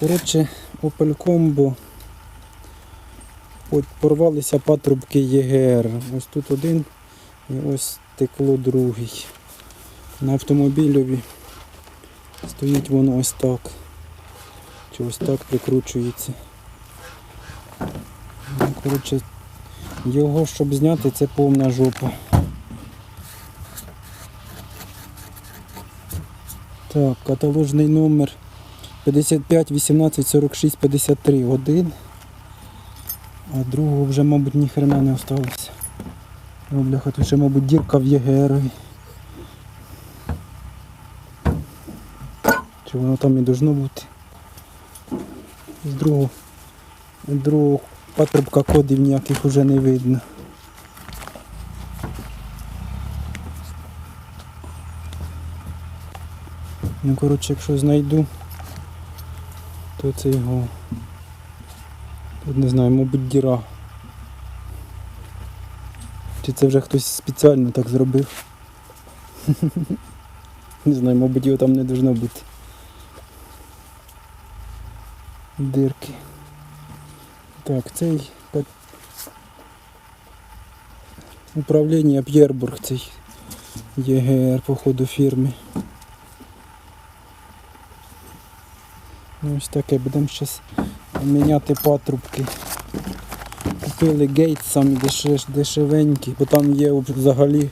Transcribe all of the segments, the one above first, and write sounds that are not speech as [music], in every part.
Коротше, Opel Combo. От порвалися патрубки ЄГР. Ось тут один і ось текло другий. На автомобілеві стоїть воно ось так. Чи ось так прикручується. Ну, коротше, його, щоб зняти, це повна жопа. Так, каталожний номер 55 18 46 53 один. А другого вже, мабуть, ні хрена не осталося. О, бляха, тут ще, мабуть, дірка в ЄГРові. Чи воно там і должно бути? З другого, другого патрубка кодів ніяких вже не видно. Ну, коротше, якщо знайду, то це його. Тут не знаю, мабуть, діра. Чи це вже хтось спеціально так зробив? [laughs] Не знаю, мабуть, його там не должно бути. Дирки. Так, цей управління П'єрбург цей ЄГР походу фірми. Ось таке, будемо зараз міняти патрубки. Купили гейт самі дешев, дешевенькі, бо там є взагалі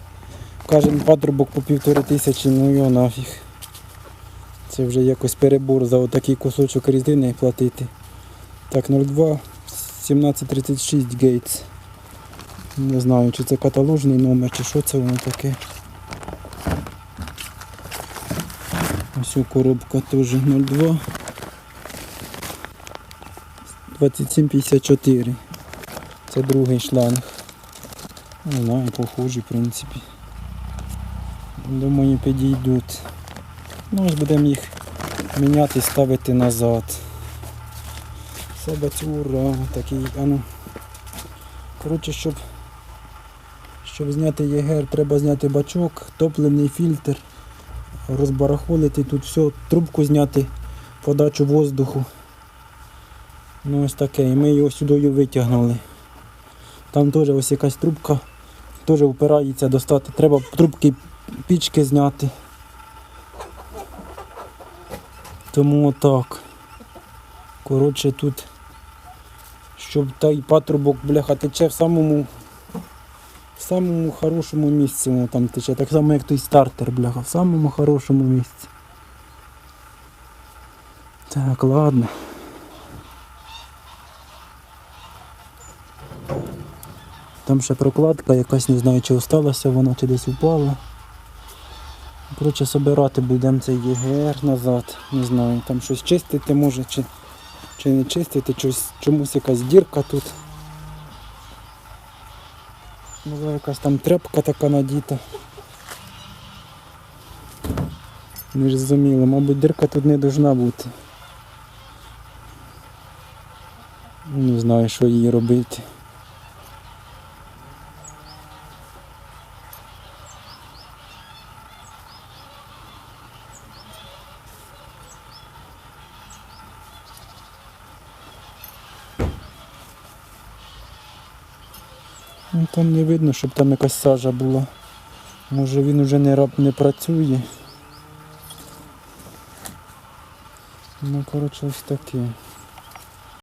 кожен патрубок по півтори тисячі, ну його нафіг. Це вже якось перебор за отакий кусочок різини платити. Так, 02 1736 гейтс. Не знаю, чи це каталожний номер, чи що це воно таке. Ось коробка теж 02. 2754. Це другий шланг. Не знаю, похожий, в принципі. Думаю, підійдуть. Ну, будемо їх міняти, ставити назад. Сабатюра, такий, а ну. Коротше, щоб, щоб зняти ЄГР, треба зняти бачок, топливний фільтр, розбарахолити тут все, трубку зняти, подачу воздуху. Ну ось таке. І ми його сюди витягнули. Там теж ось якась трубка, теж впирається достати. Треба трубки пічки зняти. Тому отак. Коротше тут, щоб той патрубок, бляха, тече в самому в самому хорошому місці воно там тече. Так само як той стартер, бляха, в самому хорошому місці. Так, ладно. Там ще прокладка якась, не знаю, чи осталася вона, чи десь упала. Коротше, собирати будемо цей ЄГР назад. Не знаю, там щось чистити може, чи, чи не чистити, щось, чомусь якась дірка тут. Може якась там тряпка така надіта. Не зрозуміло, мабуть, дірка тут не должна бути. Не знаю, що її робити. Ну, там не видно, щоб там якась сажа була. Може він вже не, не працює. Ну, коротше, ось таке.